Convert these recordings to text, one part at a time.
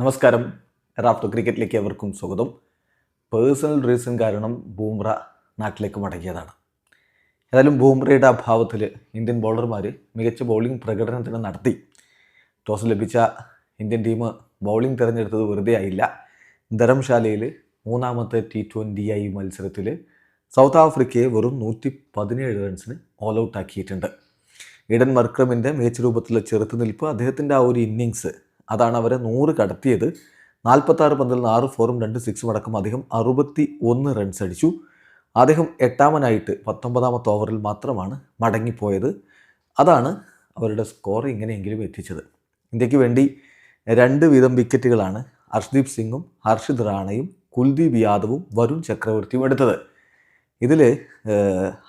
നമസ്കാരം. റാഫ്റ്റോ ക്രിക്കറ്റിലേക്ക് എവർക്കും സ്വാഗതം. Personal reason കാരണം ബൂംറ നാട്ടിലേക്ക് മടങ്ങിയതാണ്. ഏതായാലും ബൂംറയുടെ അഭാവത്തിൽ ഇന്ത്യൻ ബൗളർമാർ മികച്ച ബൗളിംഗ് പ്രകടനത്തിന് നടത്തി. ടോസ് ലഭിച്ച ഇന്ത്യൻ ടീം ബൗളിംഗ് തിരഞ്ഞെടുത്തത് വെറുതെ ആയില്ല ധരംശാലയിൽ മൂന്നാമത്തെ ടി ട്വന്റി ഐ മത്സരത്തിൽ സൗത്ത് ആഫ്രിക്കയെ വെറും നൂറ്റി പതിനേഴ് റൺസിന് ഓൾ ഔട്ട് ആക്കിയിട്ടുണ്ട്. ഇഡൻ മർക്രമിന്റെ മികച്ച രൂപത്തിലുള്ള ചെറുത്തുനിൽപ്പ് അദ്ദേഹത്തിന്റെ ആ ഒരു ഇന്നിങ്സ് അതാണ് അവരെ നൂറ് കടത്തിയത്. നാൽപ്പത്താറ് പന്തിൽ നിന്ന് ആറ് ഫോറും രണ്ട് സിക്സും അടക്കം അദ്ദേഹം അറുപത്തി ഒന്ന് റൺസ് അടിച്ചു. അദ്ദേഹം എട്ടാമനായിട്ട് പത്തൊമ്പതാമത്തെ ഓവറിൽ മാത്രമാണ് മടങ്ങിപ്പോയത്. അതാണ് അവരുടെ സ്കോർ ഇങ്ങനെയെങ്കിലും എത്തിച്ചത്. ഇന്ത്യയ്ക്ക് വേണ്ടി രണ്ട് വീതം വിക്കറ്റുകളാണ് ഹർഷ്ദീപ് സിംഗും ഹർഷിത് റാണയും കുൽദീപ് യാദവും വരുൺ ചക്രവർത്തിയും എടുത്തത്. ഇതിൽ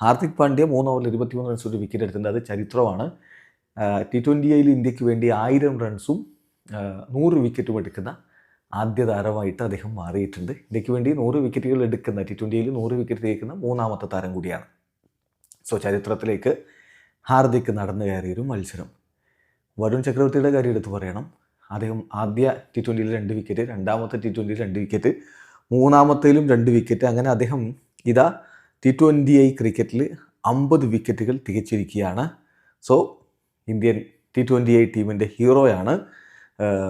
ഹാർദിക് പാണ്ഡ്യ മൂന്ന് ഓവറിൽ ഇരുപത്തിമൂന്ന് റൺസ് ഒരു വിക്കറ്റ് എടുത്തിട്ടുണ്ട്. അത് ചരിത്രമാണ്. ടി ട്വന്റി ഐയിൽ ഇന്ത്യയ്ക്ക് വേണ്ടി ആയിരം റൺസും നൂറ് വിക്കറ്റും എടുക്കുന്ന ആദ്യ താരമായിട്ട് അദ്ദേഹം മാറിയിട്ടുണ്ട്. ഇന്ത്യയ്ക്ക് വേണ്ടി നൂറ് വിക്കറ്റുകൾ എടുക്കുന്ന ടി ട്വന്റിയിൽ നൂറ് വിക്കറ്റ് ജയിക്കുന്ന മൂന്നാമത്തെ താരം കൂടിയാണ്. സോ ചരിത്രത്തിലേക്ക് ഹാർദിക് നടന്നു കയറിയൊരു മത്സരം. വരുൺ ചക്രവർത്തിയുടെ കാര്യം എടുത്ത് പറയണം. അദ്ദേഹം ആദ്യ ടി ട്വന്റിയിൽ രണ്ട് വിക്കറ്റ് രണ്ടാമത്തെ ടി ട്വന്റിയിൽ രണ്ട് വിക്കറ്റ് മൂന്നാമത്തേലും രണ്ട് വിക്കറ്റ്. അങ്ങനെ അദ്ദേഹം ഇതാ ടി ട്വന്റി ഐ ക്രിക്കറ്റിൽ അമ്പത് വിക്കറ്റുകൾ തികച്ചിരിക്കുകയാണ്. So Indian T twenty I ടീമിന്റെ ഹീറോയാണ്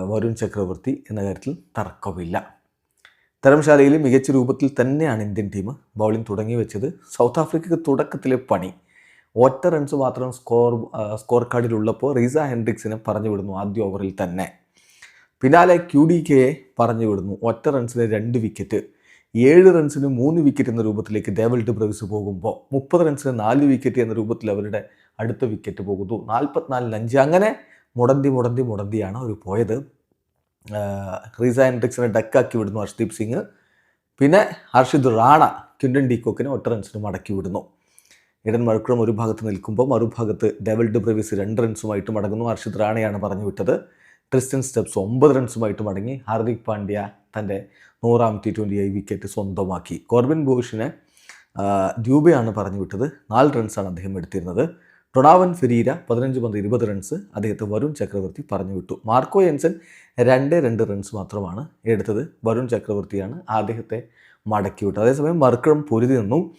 വരുൺ ചക്രവർത്തി എന്ന കാര്യത്തിൽ തർക്കമില്ല. ധരംശാലയിൽ മികച്ച രൂപത്തിൽ തന്നെയാണ് ഇന്ത്യൻ ടീം ബൗളിംഗ് തുടങ്ങി വെച്ചത്. സൗത്ത് ആഫ്രിക്കയ്ക്ക് തുടക്കത്തിലെ പണി. ഒറ്റ റൺസ് മാത്രം സ്കോർ സ്കോർ കാർഡിലുള്ളപ്പോൾ റീസ ഹെൻഡ്രിക്സിനെ പറഞ്ഞു വിടുന്നു ആദ്യ ഓവറിൽ തന്നെ. പിന്നാലെ ക്യു ഡി കെയെ പറഞ്ഞു വിടുന്നു. ഒറ്റ റൺസിന് രണ്ട് വിക്കറ്റ്. ഏഴ് റൺസിന് മൂന്ന് വിക്കറ്റ് എന്ന രൂപത്തിലേക്ക് ഡേവൽഡ് ബ്രവിസ് പോകുമ്പോൾ മുപ്പത് റൺസിന് നാല് വിക്കറ്റ് എന്ന രൂപത്തിൽ അവരുടെ അടുത്ത വിക്കറ്റ് പോകുന്നു. നാൽപ്പത്തിനാലിന് അഞ്ച്. അങ്ങനെ മുടന്തി മുടന്തി മുടന്തിയാണ് അവർ പോയത്. ക്രീസ ഹെൻഡ്രിക്സിനെ ഡക്കാക്കി വിടുന്നു ഹർഷ്ദീപ് സിംഗ്. പിന്നെ ഹർഷിദ് റാണ ക്വിൻഡൻ ഡീകോക്കിനെ ഒറ്റ റൺസിന് മടക്കി വിടുന്നു. ഇടൻ മഴക്കുളം ഒരു ഭാഗത്ത് നിൽക്കുമ്പോൾ മറുഭാഗത്ത് ഡെവൽഡ് ബ്രവീസ് രണ്ട് റൺസുമായിട്ട് മടങ്ങുന്നു. ഹർഷിദ് റാണയാണ് പറഞ്ഞു വിട്ടത്. ട്രിസ്റ്റൻ സ്റ്റെപ്സ് ഒമ്പത് റൺസുമായിട്ട് മടങ്ങി. ഹാർദിക് പാണ്ഡ്യ തന്റെ നൂറാം ടി ട്വന്റി ഐ വിക്കറ്റ് സ്വന്തമാക്കി. കോർബിൻ ബോഷിനെ ഡ്യൂബയാണ് പറഞ്ഞു വിട്ടത്. നാല് റൺസാണ് അദ്ദേഹം എടുത്തിരുന്നത്. ടൊണാവൻ ഫെരീര പതിനഞ്ച് പന്ത് ഇരുപത് റൺസ് അദ്ദേഹത്തെ വരുൺ ചക്രവർത്തി പറഞ്ഞു വിട്ടു. മാർക്കോ എൻസൻ രണ്ട് രണ്ട് റൺസ് മാത്രമാണ് എടുത്തത്. വരുൺ ചക്രവർത്തിയാണ് അദ്ദേഹത്തെ മടക്കി വിട്ടു അതേസമയം മർക്കളം പൊരുതി നിന്നു.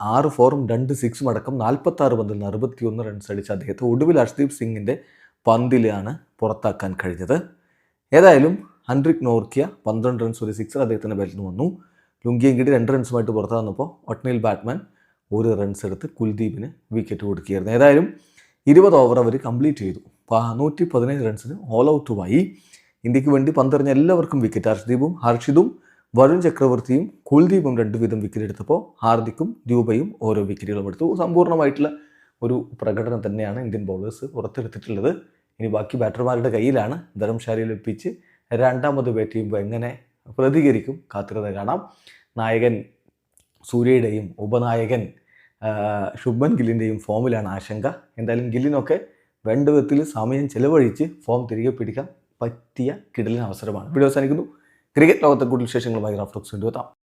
ആറ് ഫോറും രണ്ട് സിക്സും അടക്കം നാൽപ്പത്താറ് പന്തിൽ നിന്ന് അറുപത്തിയൊന്ന് റൺസ് അടിച്ച അദ്ദേഹത്തെ ഒടുവിൽ ഹർഷ്ദീപ് സിംഗിന്റെ പന്തിലാണ് പുറത്താക്കാൻ കഴിഞ്ഞത്. ഏതായാലും ഹൻഡ്രിക് നോർക്കിയ പന്ത്രണ്ട് റൺസ് ഒരു സിക്സർ അദ്ദേഹത്തിന്റെ ബാറ്റിൽ വന്നു. ലുങ്കിയെങ്കിടി രണ്ട് റൺസുമായിട്ട് പുറത്തു വന്നപ്പോൾ ബാറ്റ്മാൻ ഒരു റൺസ് എടുത്ത് കുൽദീപിന് വിക്കറ്റ് കൊടുക്കുകയായിരുന്നു. ഏതായാലും ഇരുപത് ഓവർ അവർ കംപ്ലീറ്റ് ചെയ്തു. നൂറ്റി പതിനേഴ് റൺസിന് ഓൾ ഔട്ടുമായി ഇന്ത്യയ്ക്ക് വേണ്ടി പന്തെറിഞ്ഞ എല്ലാവർക്കും വിക്കറ്റ് ഹർഷ്ദീപും ഹർഷിദും വരുൺ ചക്രവർത്തിയും കുൽദീപും രണ്ടു വീതം വിക്കറ്റ് എടുത്തപ്പോൾ ഹാർദിക്കും രൂപയും ഓരോ വിക്കറ്റുകളും എടുത്തു. സമ്പൂർണമായിട്ടുള്ള ഒരു പ്രകടനം തന്നെയാണ് ഇന്ത്യൻ ബൗളേഴ്സ് പുറത്തെടുത്തിട്ടുള്ളത്. ഇനി ബാക്കി ബാറ്റർമാരുടെ കയ്യിലാണ് ധരംശാലയിൽ എപ്പിച്ച് രണ്ടാമത് ബാറ്റ് ചെയ്യുമ്പോൾ എങ്ങനെ പ്രതികരിക്കും കാത്തിരുന്ന് കാണാം. നായകൻ സൂര്യയുടെയും ഉപനായകൻ ശുഭൻ ഗില്ലിന്റെയും ഫോമിലാണ് ആശങ്ക. എന്തായാലും ഗില്ലിനൊക്കെ വേണ്ട വിധത്തിൽ സമയം ചെലവഴിച്ച് ഫോം തിരികെ പിടിക്കാൻ പറ്റിയ കിടലിന് അവസരമാണ്. വീഡിയോ അവസാനിക്കുന്നു. ക്രിക്കറ്റ് ലോകത്തെ കൂടുതൽ വിശേഷങ്ങളുമായി റാഫ്റ്റോക്സ് കൊണ്ടുവെത്താം